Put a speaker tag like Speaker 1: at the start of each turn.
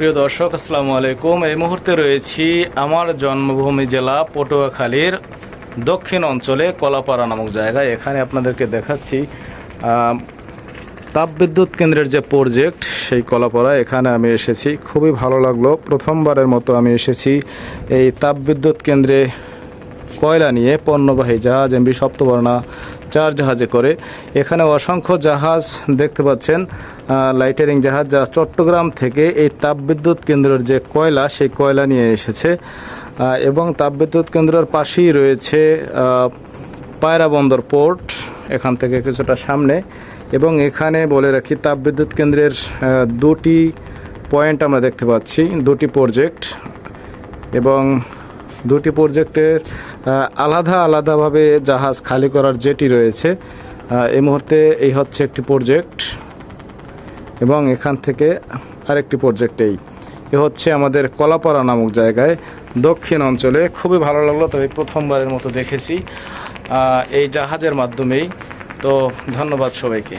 Speaker 1: প্রিয় দর্শক, আসসালামু আলাইকুম। এই মুহূর্তে রয়েছি আমার জন্মভূমি জেলা পটুয়াখালীর দক্ষিণ অঞ্চলে কলাপাড়া নামক জায়গায়। এখানে আপনাদেরকে দেখাচ্ছি তাপবিদ্যুৎ কেন্দ্রের যে প্রজেক্ট সেই কলাপাড়া এখানে আমি এসেছি। খুবই ভালো লাগল। প্রথমবারের মতো আমি এসেছি এই তাপবিদ্যুৎ কেন্দ্রে কয়লা নিয়ে পণ্যবাহী জাহাজ এমবি সপ্তবর্ণা চার জাহাজে করে। এখানে অসংখ্য জাহাজ দেখতে পাচ্ছেন। লাইটারিং জাহাজ যা চট্টগ্রাম থেকে এই তাপবিদ্যুৎ কেন্দ্রের যে কয়লা, সেই কয়লা নিয়ে এসেছে। এবং তাপবিদ্যুৎ কেন্দ্রের পাশেই রয়েছে পায়রা বন্দর পোর্ট এখান থেকে কিছুটা সামনে। এবং এখানে বলে রাখি, তাপবিদ্যুৎ কেন্দ্রের দুটি পয়েন্ট আমরা দেখতে পাচ্ছি, দুটি প্রজেক্ট। এবং দুটি প্রজেক্টের আলাদা আলাদাভাবে জাহাজ খালি করার যেটি রয়েছে। এই মুহূর্তে এই হচ্ছে একটি প্রজেক্ট এবং এখান থেকে আরেকটি প্রজেক্ট এই। এ হচ্ছে আমাদের কলাপাড়া নামক জায়গায়। দক্ষিণ অঞ্চলে খুবই ভালো লাগল তবে প্রথমবারের মতো দেখেছি। এই জাহাজের মাধ্যমেই। তো ধন্যবাদ সবাইকে।